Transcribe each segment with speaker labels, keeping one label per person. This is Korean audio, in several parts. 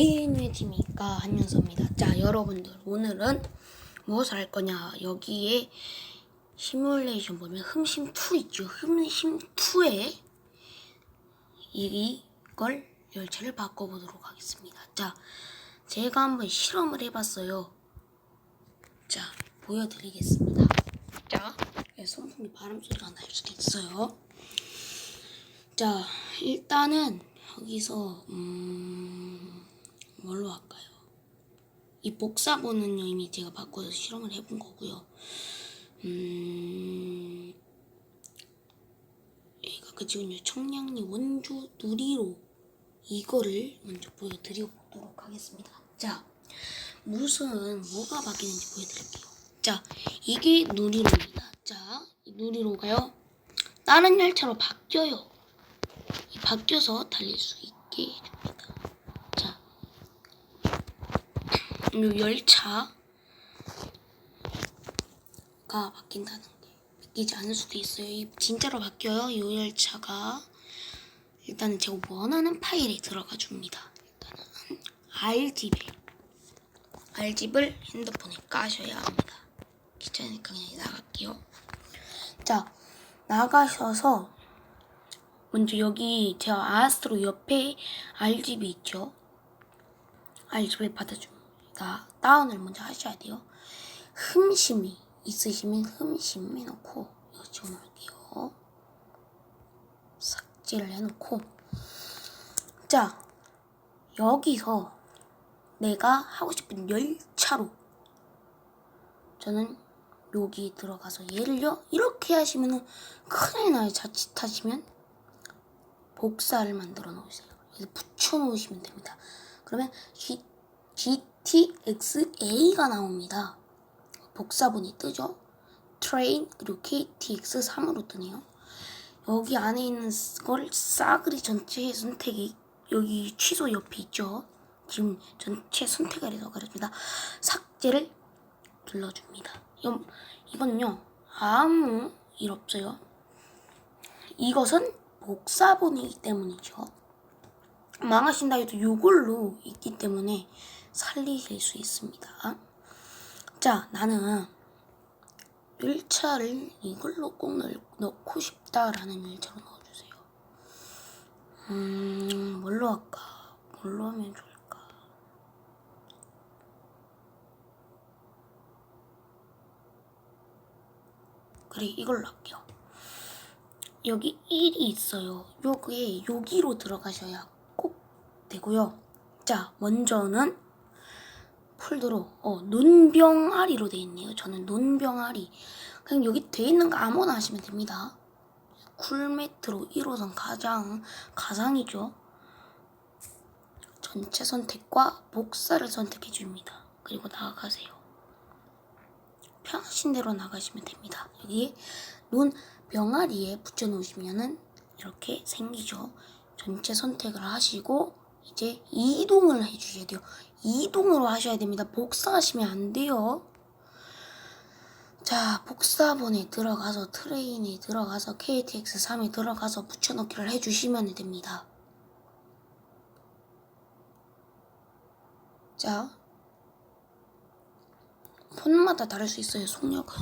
Speaker 1: 예, 안녕하십니까 한윤서입니다. 자, 여러분들 오늘은 무엇을 할 거냐? 여기에 시뮬레이션 보면 흠심 2 있죠. 흠심 2에 이걸 열차를 바꿔보도록 하겠습니다. 자, 제가 한번 실험을 해봤어요. 자, 보여드리겠습니다. 자, 선풍기 바람 소리가 날 수도 있어요. 자, 일단은 여기서 음 뭘로 할까요? 이 복사본은요 이미 제가 바꿔서 실험을 해본 거고요. 음 얘가 그지군요. 청량리 원주 누리로 이거를 먼저 보여드려보도록 하겠습니다. 자, 무슨 뭐가 바뀌는지 보여드릴게요. 자, 이게 누리로입니다. 자, 이 누리로가요. 다른 열차로 바뀌어요. 이 바뀌어서 달릴 수 있게 해줍니다. 자, 이 열차가 바뀐다는 게 바뀌지 않을 수도 있어요. 이 진짜로 바뀌어요. 이 열차가 일단은 제가 원하는 파일에 들어가 줍니다. 일단은 RGB RGB를 핸드폰에 까셔야 합니다. 귀찮으니까 그냥 나갈게요. 자, 나가셔서 먼저 여기 제가 아스트로 옆에 RGB 있죠? RGB 받아줍니다. 다운을 먼저 하셔야 돼요. 흠심이 있으시면 흠심 해놓고 이거 지워놓을게요. 삭제를 해놓고 자 여기서 내가 하고 싶은 열차로 저는 여기 들어가서 예를요 이렇게 하시면은 큰일 나요 자칫하시면 복사를 만들어 놓으세요. 여기 붙여 놓으시면 됩니다. 그러면 G, GTX-A가 나옵니다. 복사본이 뜨죠? 트레인 그리고 KTX3으로 뜨네요. 여기 안에 있는 걸 싸그리 전체 선택이 여기 취소 옆에 있죠? 지금 전체 선택을 해서 그립니다. 삭제를 눌러줍니다. 이건요 아무 일 없어요. 이것은 복사본이기 때문이죠. 망하신다 해도 이걸로 있기 때문에 살리실 수 있습니다. 자, 나는 1차를 이걸로 꼭 넣고 싶다라는 1차로 넣어주세요. 음, 뭘로 할까? 뭘로 하면 좋을까? 그래, 이걸로 할게요. 여기 1이 있어요. 여기에 여기로 들어가셔야 꼭 되고요. 자, 먼저는 폴더로 어, 논병아리로 되어 있네요. 저는 논병아리. 그냥 여기 되어 있는 거 아무거나 하시면 됩니다. 쿨매트로 1호선 가장 가상이죠. 전체 선택과 복사를 선택해 줍니다. 그리고 나가세요. 편하신 대로 나가시면 됩니다. 여기 논 병아리에 붙여 놓으시면은 이렇게 생기죠. 전체 선택을 하시고 이제 이동을 해주셔야 돼요. 이동으로 하셔야 됩니다. 복사하시면 안 돼요. 자, 복사본에 들어가서 트레인에 들어가서 KTX3에 들어가서 붙여넣기를 해주시면 됩니다. 자, 폰마다 다를 수 있어요, 속력은.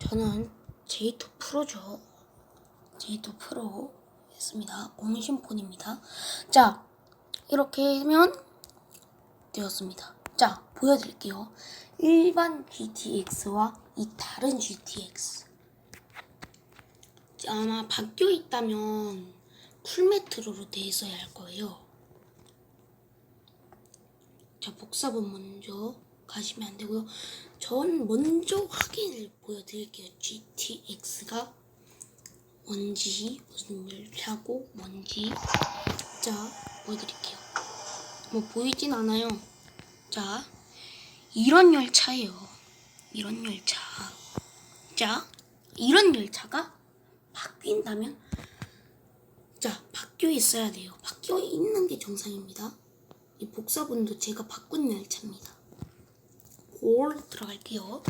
Speaker 1: 저는 J2 프로죠. J2 프로 했습니다. 공신폰입니다. 자, 이렇게 하면 되었습니다. 자, 보여드릴게요. 일반 GTX와 이 다른 GTX. 아마 바뀌어 있다면 풀메트로로 되어 있어야 할 거예요. 자, 복사본 먼저 가시면 안 되고요. 전 먼저 확인을 보여드릴게요. GTX가 뭔지 무슨 열차고 뭔지 자 보여드릴게요. 뭐 보이진 않아요. 자 이런 열차예요. 이런 열차. 자 이런 열차가 바뀐다면 자 바뀌어 있어야 돼요. 바뀌어 있는 게 정상입니다. 이 복사본도 제가 바꾼 열차입니다. 골 들어갈게요.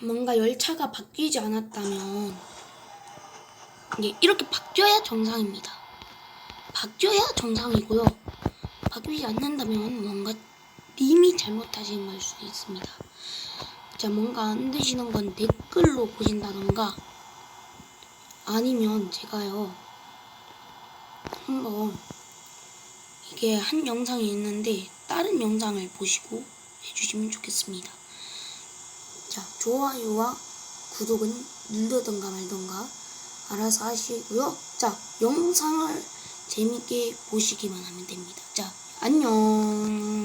Speaker 1: 뭔가 열차가 바뀌지 않았다면 이게 이렇게 바뀌어야 정상입니다. 바뀌어야 정상이고요. 바뀌지 않는다면 뭔가 님이 잘못하신 걸 수도 있습니다. 자, 뭔가 안 되시는 건 댓글로 보신다던가 아니면 제가요 한번 이게 한 영상이 있는데 다른 영상을 보시고 해주시면 좋겠습니다. 자, 좋아요와 구독은 누르던가 말던가 알아서 하시고요. 자, 영상을 재밌게 보시기만 하면 됩니다. 자, 안녕.